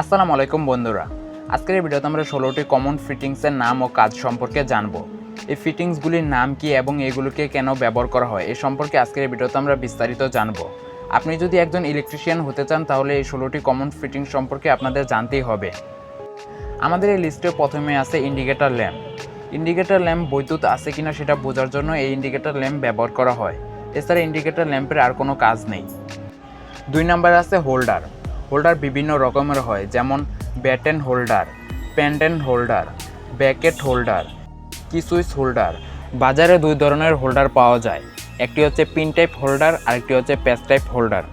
আসসালামু আলাইকুম বন্ধুরা। আজকের এই ভিডিওতে আমরা ষোলোটি কমন ফিটিংসের নাম ও কাজ সম্পর্কে জানব। এই ফিটিংসগুলির নাম কি এবং এগুলোকে কেন ব্যবহার করা হয় এই সম্পর্কে আজকের এই ভিডিওতে আমরা বিস্তারিত জানব। আপনি যদি একজন ইলেকট্রিশিয়ান হতে চান, তাহলে এই ষোলোটি কমন ফিটিংস সম্পর্কে আপনাদের জানতেই হবে। আমাদের এই লিস্টে প্রথমে আছে ইন্ডিকেটর ল্যাম্প ইন্ডিকেটর ল্যাম্প বৈদ্যুৎ আছে কিনা সেটা বোঝার জন্য এই ইন্ডিকেটর ল্যাম্প ব্যবহার করা হয়। এছাড়া ইন্ডিকেটর ল্যাম্পের আর কোনো কাজ নেই। দুই নাম্বার আছে হোল্ডার হোল্ডার বিভিন্ন রকমের হয়, যেমন batten holder pendant holder bracket holder কি সুইচ হোল্ডার বাজারে দুই ধরনের হোল্ডার পাওয়া যায়, একটি হচ্ছে পিন টাইপ হোল্ডার আরেকটি হচ্ছে প্যাচ টাইপ হোল্ডার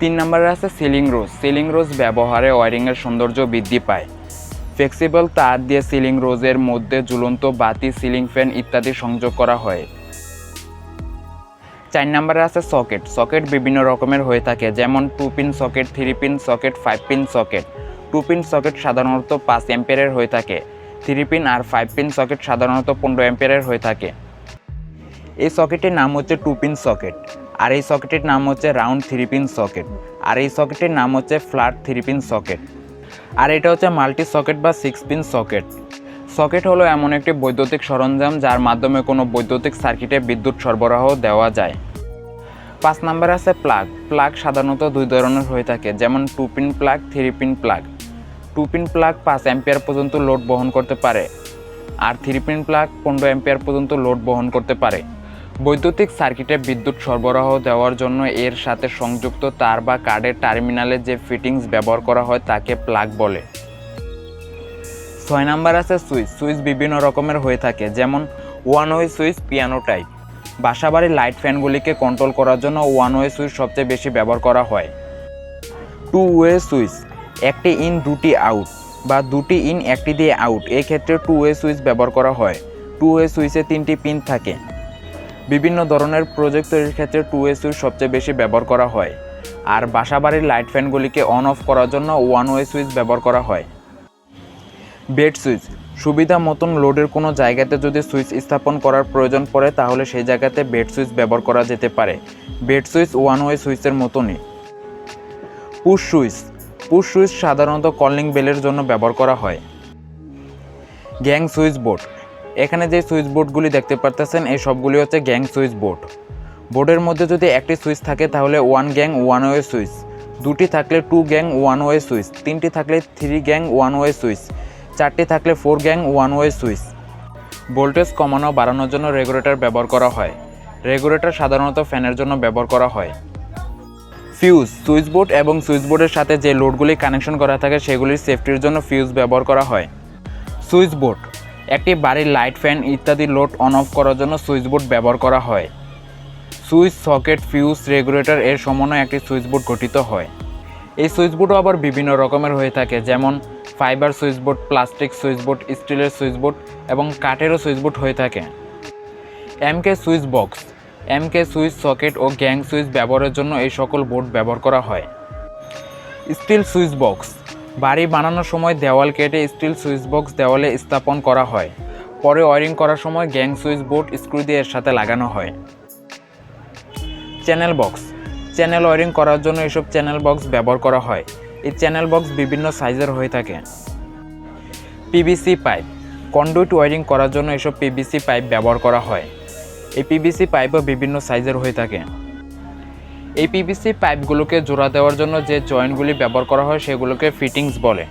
তিন নম্বরে আছে সিলিং রোজ সিলিং রোজ ব্যবহারে ওয়ারিংয়ের সৌন্দর্য বৃদ্ধি পায়। ফ্লেক্সিবল তার দিয়ে সিলিং রোজের মধ্যে ঝুলন্ত বাতি সিলিং ফ্যান ইত্যাদি সংযোগ করা হয়। চার নাম্বারে আছে সকেট। সকেট বিভিন্ন রকমের হয়ে থাকে, যেমন two pin socket three pin socket five pin socket two pin socket সাধারণত পাঁচ অ্যাম্পিয়ারের হয়ে থাকে থ্রি পিন আর ফাইভ পিন সকেট সাধারণত পনেরো অ্যাম্পিয়ারের হয়ে থাকে। এই সকেটের নাম হচ্ছে টু পিন সকেট আর এই সকেটের নাম হচ্ছে রাউন্ড থ্রি পিন সকেট আর এই সকেটের নাম হচ্ছে ফ্ল্যাট থ্রি পিন সকেট আর এটা হচ্ছে মাল্টি সকেট বা সিক্স পিন সকেট সকেট হলো এমন একটি বৈদ্যুতিক সরঞ্জাম যার মাধ্যমে কোনো বৈদ্যুতিক সার্কিটে বিদ্যুৎ সরবরাহ দেওয়া যায়। পাঁচ নাম্বার আছে প্লাগ প্লাগ সাধারণত দুই ধরনের হয়ে থাকে, যেমন two pin plug three pin plug two pin plug পাঁচ অ্যাম্পিয়ার পর্যন্ত লোড বহন করতে পারে, আর থ্রি পিন প্লাগ পনেরো অ্যাম্পিয়ার পর্যন্ত লোড বহন করতে পারে। বৈদ্যুতিক সার্কিটে বিদ্যুৎ সরবরাহ দেওয়ার জন্য এর সাথে সংযুক্ত তার বা কার্ডের টার্মিনালে যে ফিটিংস ব্যবহার করা হয় তাকে প্লাগ বলে। ছয় নাম্বার আছে সুইচ সুইচ বিভিন্ন রকমের হয়ে থাকে, যেমন one way switch piano type বাসাবাড়ির light ফ্যানগুলিকে কন্ট্রোল করার জন্য ওয়ান ওয়ে সুইচ সবচেয়ে বেশি ব্যবহার করা হয়। টু ওয়ে সুইচ একটি ইন দুটি আউট বা দুটি ইন একটি দিয়ে আউট এই ক্ষেত্রে টু ওয়ে সুইচ ব্যবহার করা হয়। টু ওয়ে সুইচে তিনটি পিন থাকে। বিভিন্ন ধরনের প্রজেক্ট তৈরির ক্ষেত্রে টু ওয়ে সুইচ সবচেয়ে বেশি ব্যবহার করা হয়। আর বাসাবাড়ির লাইট ফ্যানগুলিকে অন অফ করার জন্য ওয়ান ওয়ে সুইচ ব্যবহার করা হয়। বেড সুইচ সুবিধা মতন লোডের কোনো জায়গাতে যদি সুইচ স্থাপন করার প্রয়োজন পড়ে, তাহলে সেই জায়গাতে বেড সুইচ ব্যবহার করা যেতে পারে। বেড সুইচ ওয়ান ওয়ে সুইচের মতনই। Push switch. পুশ সুইচ সাধারণত কলিং বেলের জন্য ব্যবহার করা হয়। Gang switch board. এখানে যে সুইচ বোর্ডগুলি দেখতে পারতেছেন, এই সবগুলি হচ্ছে গ্যাং সুইচ বোর্ড। বোর্ডের মধ্যে যদি একটি সুইচ থাকে, তাহলে one gang one way switch. দুটি থাকলে two gang one way switch. তিনটি থাকলে three gang one way switch. চারটি থাকলে four gang, one way switch. Voltage কমানো, বাড়ানোর জন্য রেগুলেটর ব্যবহার করা হয়। রেগুলেটর সাধারণত ফ্যানের জন্য ব্যবহার করা হয়। ফিউজ সুইচ বোর্ড এবং সুইচ বোর্ডের সাথে যে লোডগুলি কানেকশন করা থাকে, সেগুলির সেফটির জন্য ফিউজ ব্যবহার করা হয়। সুইচ বোর্ড একটি বাড়ির লাইট ফ্যান ইত্যাদি লোড অন অফ করার জন্য সুইচ বোর্ড ব্যবহার করা হয়। সুইচ সকেট, ফিউজ, রেগুলেটর এর সমন্বয়ে একটি সুইচ বোর্ড গঠিত হয়। এই সুইচ বোর্ডও আবার বিভিন্ন রকমের হয়ে থাকে, যেমন fibre switchboard, plastic switch board স্টিলের সুইচবোর্ড এবং কাঠেরও সুইচবোর্ড হয়ে থাকে। MK switch box. MK switch socket ও গ্যাং সুইচ ব্যবহারের জন্য এই সকল বোর্ড ব্যবহার করা হয়। Steel switch box. বাড়ি বানানোর সময় দেওয়াল কেটে স্টিল সুইচ বক্স দেওয়ালে স্থাপন করা হয়। পরে ওয়ারিং করার সময় গ্যাং সুইচ বোর্ড স্ক্রু দিয়ে এর সাথে লাগানো হয়। Channel box. চ্যানেল ওয়ারিং করার জন্য এসব চ্যানেল বক্স ব্যবহার করা হয়। এই চ্যানেল বক্স বিভিন্ন সাইজের হয়ে থাকে। পিভিসি পাইপ কন্ডুইট ওয়ারিং করার জন্য এসব পিভিসি পাইপ ব্যবহার করা হয়। এই পিভিসি পাইপও বিভিন্ন সাইজের হয়ে থাকে। এই পিভিসি পাইপগুলোকে জোড়া দেওয়ার জন্য যে জয়েন্টগুলি ব্যবহার করা হয়, সেগুলোকে ফিটিংস বলে।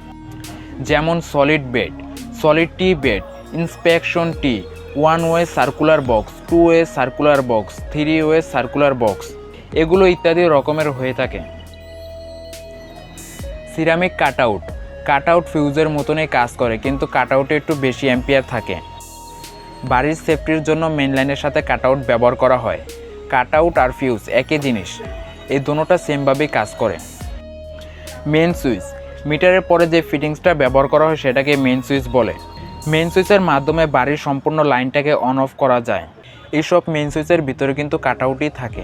যেমন solid bend solid tee bend inspection tee one way circular box two way circular box three way circular box এগুলো ইত্যাদি রকমের হয়ে থাকে। Ceramic cut out cut out ফিউজের মতনই কাজ করে, কিন্তু কাট আউটে একটু বেশি অ্যাম্পিয়ার থাকে। বাড়ির সেফটির জন্য মেন লাইনের সাথে কাটআউট ব্যবহার করা হয়। কাট আউট আর ফিউজ একই জিনিস। এই দুটোটা সেমভাবেই কাজ করে। মেন সুইচ মিটারের পরে যে ফিটিংসটা ব্যবহার করা হয় সেটাকে মেন সুইচ বলে। মেন সুইচের মাধ্যমে বাড়ির সম্পূর্ণ লাইনটাকে অন অফ করা যায়। এইসব মেন সুইচের ভিতরে কিন্তু কাট আউটই থাকে।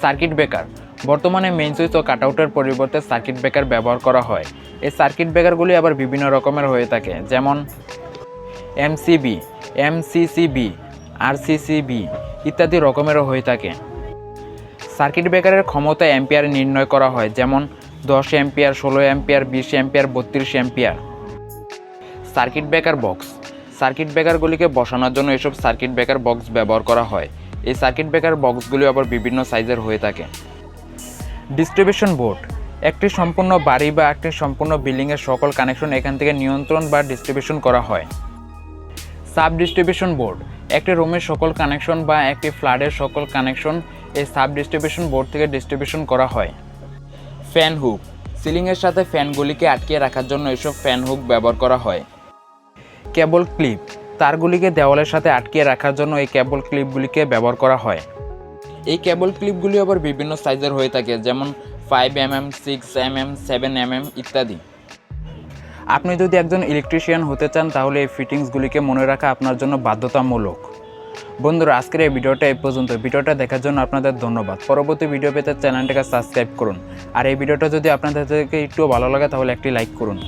Circuit breaker. বর্তমানে মেইন সুইচ ও কাটআউটের পরিবর্তে সার্কিট ব্রেকার ব্যবহার করা হয়। এই সার্কিট ব্রেকারগুলি আবার বিভিন্ন রকমের হয়ে থাকে, যেমন এমসিবি এমসিসিবি আরসিসিবি ইত্যাদি রকমেরও হয়ে থাকে। সার্কিট ব্রেকারের ক্ষমতা অ্যাম্পিয়ার নির্ণয় করা হয়, যেমন দশ এম্পিয়ার ষোলো এম্পিয়ার বিশ এম্পিয়ার বত্রিশ ampere circuit breaker box circuit ব্রেকারগুলিকে বসানোর জন্য এসব সার্কিট ব্রেকার বক্স ব্যবহার করা হয়। এই সার্কিট ব্রেকার বক্সগুলি আবার বিভিন্ন সাইজের হয়ে থাকে। Distribution board. একটি সম্পূর্ণ বাড়ি বা একটি সম্পূর্ণ বিল্ডিংয়ের সকল কানেকশন এখান থেকে নিয়ন্ত্রণ বা ডিস্ট্রিবিউশন করা হয়। Sub distribution board. একটি রুমের সকল কানেকশন বা একটি ফ্ল্যাটের সকল কানেকশন এই সাব ডিস্ট্রিবিউশন বোর্ড থেকে ডিস্ট্রিবিউশন করা হয়। Fan hook. সিলিংয়ের সাথে ফ্যানগুলিকে আটকিয়ে রাখার জন্য এসব ফ্যান হুক ব্যবহার করা হয়। কেবল ক্লিপ। তারগুলিকে দেওয়ালের সাথে আটকিয়ে রাখার জন্য এই কেবল ক্লিপগুলিকে ব্যবহার করা হয়। এই কেবল ক্লিপগুলি আবার বিভিন্ন সাইজের হয়ে থাকে, যেমন five M M six M M seven M M ইত্যাদি। আপনি যদি একজন ইলেকট্রিশিয়ান হতে চান, তাহলে এই ফিটিংসগুলিকে মনে রাখা আপনার জন্য বাধ্যতামূলক। বন্ধুরা, আজকের এই ভিডিওটা এই পর্যন্ত। ভিডিওটা দেখার জন্য আপনাদের ধন্যবাদ। পরবর্তী ভিডিও পেতে চ্যানেলটাকে সাবস্ক্রাইব করুন। আর এই ভিডিওটা যদি আপনাদের থেকে একটু ভালো লাগে, তাহলে একটি লাইক করুন।